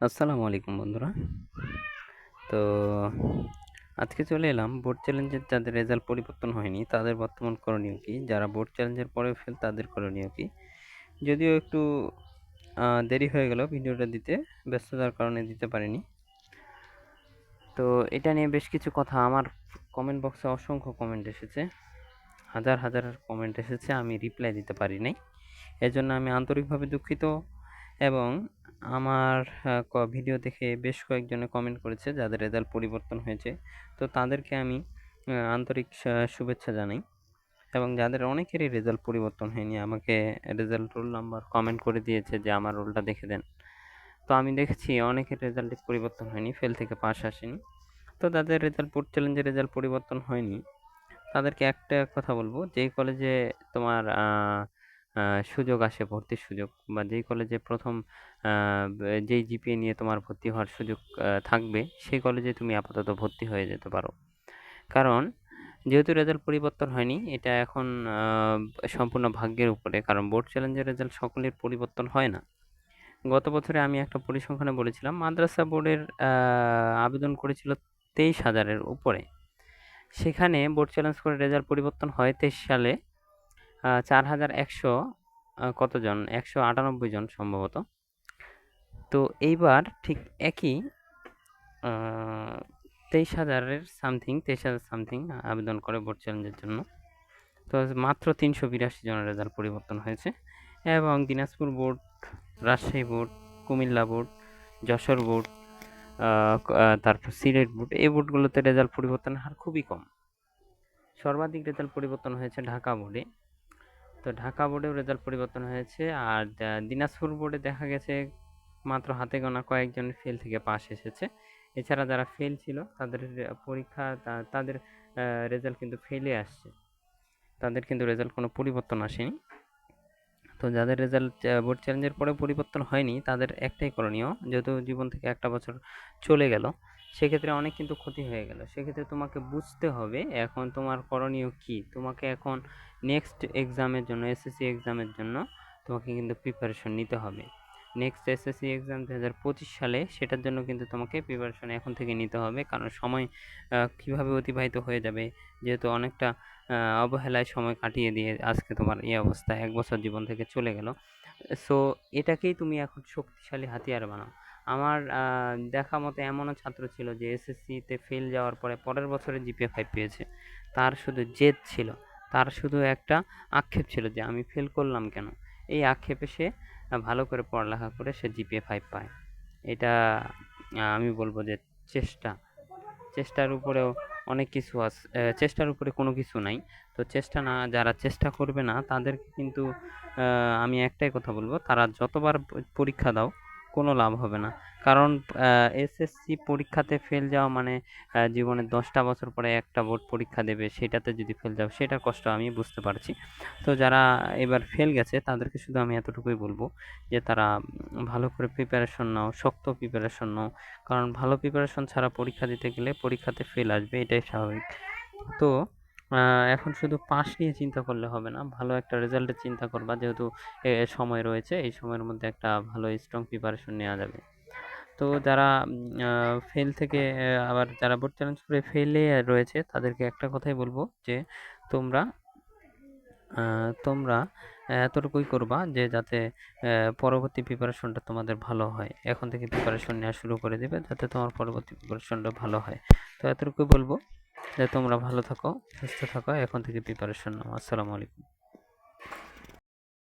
আসসালামু আলাইকুম বন্ধুরা। তো আজকে চলে এলাম বোর্ড চ্যালেঞ্জের যাদের রেজাল্ট পরিবর্তন হয়নি, তাদের বর্তমান করণীয় কি? যারা বোর্ড চ্যালেঞ্জের পরে ফেল তাদের করণীয় কি? যদিও একটু দেরি হয়ে গেল ভিডিওটা দিতে, ব্যস্ততার কারণে দিতে পারিনি। তো এটা নিয়ে বেশ কিছু কথা আমার কমেন্ট বক্সে অসংখ্য কমেন্ট এসেছে। হাজার হাজার কমেন্ট এসেছে, আমি রিপ্লাই দিতে পারি নাই। এজন্য আমি আন্তরিকভাবে দুঃখিত এবং আমার ভিডিও দেখে বেশ কয়েকজনে কমেন্ট করেছে যাদের রেজাল্ট পরিবর্তন হয়েছে। তো তাদেরকে আমি আন্তরিক শুভেচ্ছা জানাই এবং যাদের অনেকেরই রেজাল্ট পরিবর্তন হয়নি আমাকে রেজাল্ট রোল নাম্বার কমেন্ট করে দিয়েছে যে আমার রোলটা দেখে দেন। তো আমি দেখেছি অনেকের রেজাল্ট পরিবর্তন হয়নি ফেল থেকে পাস আসেনি। তো তাদের রেজাল্ট বোর্ড চ্যালেঞ্জের রেজাল্ট পরিবর্তন হয়নি। তাদেরকে একটা কথা বলব যেই কলেজে তোমার সুযোগ আসে, ভর্তির সুযোগ বা যেই কলেজে প্রথম যেই জিপিএ নিয়ে তোমার ভর্তি হওয়ার সুযোগ থাকবে, সেই কলেজে তুমি আপাতত ভর্তি হয়ে যেতে পারো। কারণ, যেহেতু রেজাল্ট পরিবর্তন হয়নি, এটা এখন সম্পূর্ণ ভাগ্যের উপরে। কারণ বোর্ড চ্যালেঞ্জের রেজাল্ট সকলের পরিবর্তন হয় না। গত বছরে আমি একটা পরিসংখ্যানে বলেছিলাম, মাদ্রাসা বোর্ডের আবেদন করেছিল তেইশ হাজারের উপরে। সেখানে বোর্ড চ্যালেঞ্জ করে রেজাল্ট পরিবর্তন হয় তেইশ সালে। চার হাজার একশো কতজন? একশো আটানব্বই জন সম্ভবত। তো এইবার ঠিক একই তেইশ হাজারের সামথিং তেইশ হাজার সামথিং আবেদন করে বোর্ড চ্যালেঞ্জের জন্য। তো মাত্র তিনশো বিরাশি জনের রেজাল্ট পরিবর্তন হয়েছে এবং Dinajpur board Rajshahi board Comilla board Jessore board তারপর সিলেট বোর্ড এই বোর্ডগুলোতে রেজাল্ট পরিবর্তনের হার খুবই কম। সর্বাধিক রেজাল্ট পরিবর্তন হয়েছে ঢাকা বোর্ডে তো ঢাকা বোর্ডেও রেজাল্ট পরিবর্তন হয়েছে। আর দিনাজপুর বোর্ডে দেখা গেছে মাত্র হাতে গোনা কয়েকজন ফেল থেকে পাস এসেছে। এছাড়া যারা ফেল ছিল, তাদের পরীক্ষা তাদের রেজাল্ট কিন্তু ফেলে আসছে। তাদের কিন্তু রেজাল্ট কোনো পরিবর্তন আসেনি। তো যাদের রেজাল্ট বোর্ড চ্যালেঞ্জের পরে পরিবর্তন হয়নি, তাদের একটাই করণীয়, যেহেতু জীবন থেকে একটা বছর চলে গেল সেক্ষেত্রে অনেক কিন্তু ক্ষতি হয়ে গেল। সেক্ষেত্রে তোমাকে বুঝতে হবে এখন তোমার করণীয় কি? তোমাকে এখন নেক্সট এক্সামের জন্য এসএসসি এক্সামের জন্য তোমাকে কিন্তু প্রিপারেশন নিতে হবে। নেক্সট এসএসসি এক্সাম দু হাজার পঁচিশ সালে সেটার জন্য কিন্তু তোমাকে প্রিপারেশন এখন থেকে নিতে হবে। কারণ সময় কীভাবে অতিবাহিত হয়ে যাবে? যেহেতু অনেকটা অবহেলায় সময় কাটিয়ে দিয়ে আজকে তোমার এই অবস্থা এক বছর জীবন থেকে চলে গেল। সো এটাকেই তুমি এখন শক্তিশালী হাতিয়ার বানাও। আমার দেখা মতে এমনও ছাত্র ছিল যে এসএসসিতে ফেল যাওয়ার পরে পরের বছরে জিপিএ ফাইভ পেয়েছে। তার শুধু জেদ ছিল। তার শুধু একটা আক্ষেপ ছিল যে আমি ফেল করলাম কেন? এই আক্ষেপে সে ভালো করে পড়ালেখা করে সে জিপিএ ফাইভ পায়। এটা আমি বলব যে চেষ্টা। চেষ্টার উপরেও অনেক কিছু আছে চেষ্টার উপরে কোনো কিছু নাই। তো চেষ্টা না, যারা চেষ্টা করবে না, তাদেরকে কিন্তু আমি একটাই কথা বলব, তারা যতবার পরীক্ষা দাও কোনো লাভ হবে না। কারণ এসএসসি পরীক্ষাতে ফেল যাওয়া মানে জীবনে দশটা বছর পরে একটা বোর্ড পরীক্ষা দেবে, সেটাতে যদি ফেল যাও, সেটার কষ্ট আমি বুঝতে পারছি। তো যারা এবার ফেল গেছে, তাদেরকে শুধু আমি এতটুকুই বলব যে, তারা ভালো করে প্রিপারেশন নাও, শক্ত প্রিপারেশন নাও। কারণ ভালো প্রিপারেশন ছাড়া পরীক্ষা দিতে গেলে পরীক্ষাতে ফেল আসবে, এটাই স্বাভাবিক। তো এখন শুধু পাস নিয়ে চিন্তা করলে হবে না। ভালো একটা রেজাল্টের চিন্তা করবা, যেহেতু সময় রয়েছে, এই সময়ের মধ্যে একটা ভালো স্ট্রং প্রিপারেশন নেওয়া যাবে। তো যারা ফেল থেকে আবার যারা বোর্ড চ্যালেঞ্জ করে ফেলে রয়েছে, তাদেরকে একটা কথাই বলব যে, তোমরা তোমরা এতটুকুই করবা যে, যাতে পরবর্তী প্রিপারেশনটা তোমাদের ভালো হয়। এখন থেকে প্রিপারেশন নেওয়া শুরু করে দেবে, যাতে তোমার পরবর্তী প্রিপারেশনটা ভালো হয়। তো এতটুকুই বলব। যে তোমরা ভালো থাকো সুস্থ থাকো এখন থেকে প্রিপারেশন নাও। আসসালামু আলাইকুম।